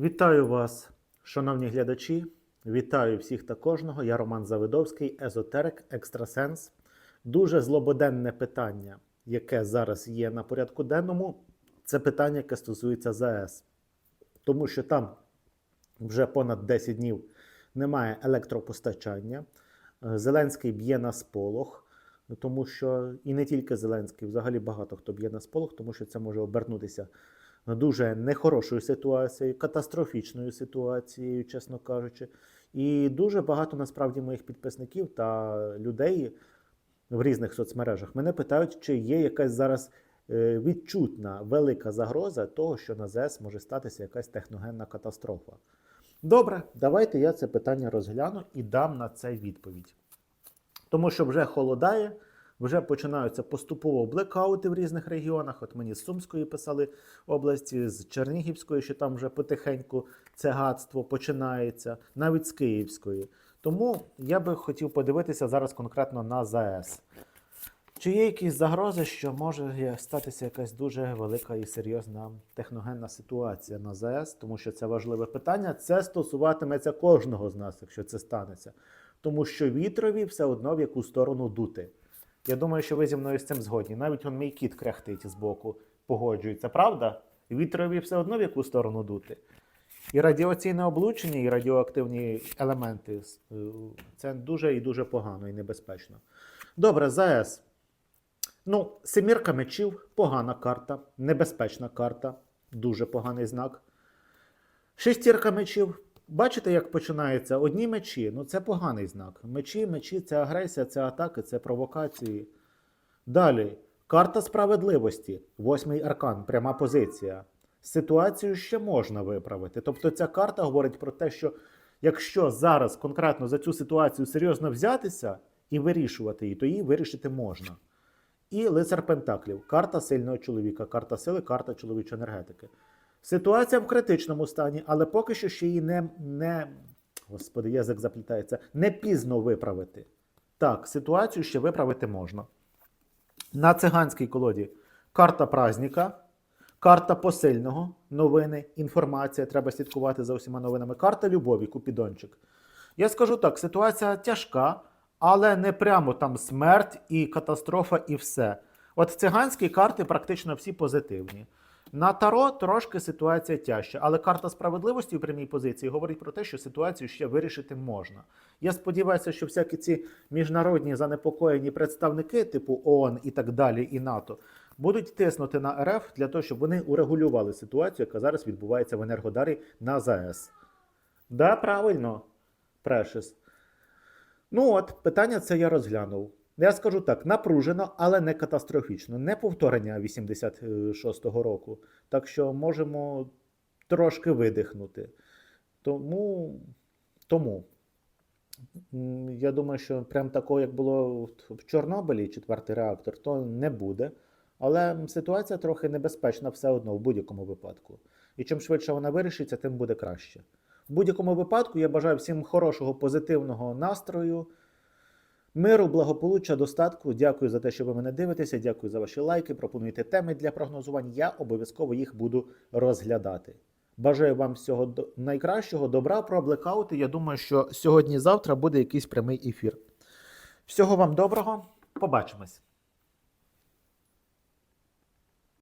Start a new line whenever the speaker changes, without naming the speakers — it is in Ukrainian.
Вітаю вас, шановні глядачі. Вітаю всіх та кожного. Я Роман Завидовський, езотерик, екстрасенс. Дуже злободенне питання, яке зараз є на порядку денному, це питання, яке стосується ЗАЕС. Тому що там вже понад 10 днів немає електропостачання. Зеленський б'є на сполох, тому що і не тільки Зеленський, взагалі багато хто б'є на сполох, тому що це може обернутися дуже нехорошою ситуацією, катастрофічною ситуацією, чесно кажучи. І дуже багато насправді моїх підписників та людей в різних соцмережах мене питають, чи є якась зараз е, відчутна велика загроза того, що на ЗЕС може статися якась техногенна катастрофа. Добре, давайте я це питання розгляну і дам на це відповідь. Тому що вже холодає, вже починаються поступово блекаути в різних регіонах. От мені з Сумської писали області, з Чернігівської, що там вже потихеньку це гадство починається, навіть з Київської. Тому я би хотів подивитися зараз конкретно на ЗАЕС. Чи є якісь загрози, що може статися якась дуже велика і серйозна техногенна ситуація на ЗАЕС, тому що це важливе питання. Це стосуватиметься кожного з нас, якщо це станеться. Тому що вітрові все одно в яку сторону дути. Я думаю, що ви зі мною з цим згодні. Навіть он мій кіт кряхтить збоку, погоджується, правда? Вітрові все одно в яку сторону дути. І радіаційне облучення, і радіоактивні елементи е, це дуже і дуже погано і небезпечно. Добре, ЗАЕС. Ну, семірка мечів погана карта, небезпечна карта, дуже поганий знак. Шестірка мечів. Бачите, як починається? Одні мечі. Ну, це поганий знак. Мечі, мечі це агресія, це атаки, це провокації. Далі. Карта справедливості. Восьмий аркан, пряма позиція. Ситуацію ще можна виправити. Тобто ця карта говорить про те, що якщо зараз конкретно за цю ситуацію серйозно взятися і вирішувати її, то її вирішити можна. І лицар Пентаклів карта сильного чоловіка, карта сили, карта чоловічої енергетики. Ситуація в критичному стані, але поки що ще її не, не господи, язик заплітається, не пізно виправити. Так, ситуацію ще виправити можна. На циганській колоді карта праздника, карта посильного, новини, інформація, треба слідкувати за усіма новинами. Карта любові, купідончик. Я скажу так: ситуація тяжка, але не прямо там смерть і катастрофа, і все. От циганські карти практично всі позитивні. На Таро трошки ситуація тяжча, але карта справедливості в прямій позиції говорить про те, що ситуацію ще вирішити можна. Я сподіваюся, що всякі ці міжнародні занепокоєні представники, типу ООН і так далі, і НАТО, будуть тиснути на РФ для того, щоб вони урегулювали ситуацію, яка зараз відбувається в Енергодарі на ЗАЕС. Да, правильно, Прешес. Ну от, питання це я розглянув. Я скажу так: напружено, але не катастрофічно. Не повторення 86-го року. Так що можемо трошки видихнути. Тому, тому я думаю, що прям такого, як було в- в Чорнобилі, четвертий реактор, то не буде. Але ситуація трохи небезпечна все одно в будь-якому випадку. І чим швидше вона вирішиться, тим буде краще. В будь-якому випадку я бажаю всім хорошого, позитивного настрою. Миру, благополуччя, достатку. Дякую за те, що ви мене дивитеся. Дякую за ваші лайки. Пропонуйте теми для прогнозувань. Я обов'язково їх буду розглядати. Бажаю вам всього найкращого, добра про блекаути. Я думаю, що сьогодні-завтра буде якийсь прямий ефір. Всього вам доброго. Побачимось.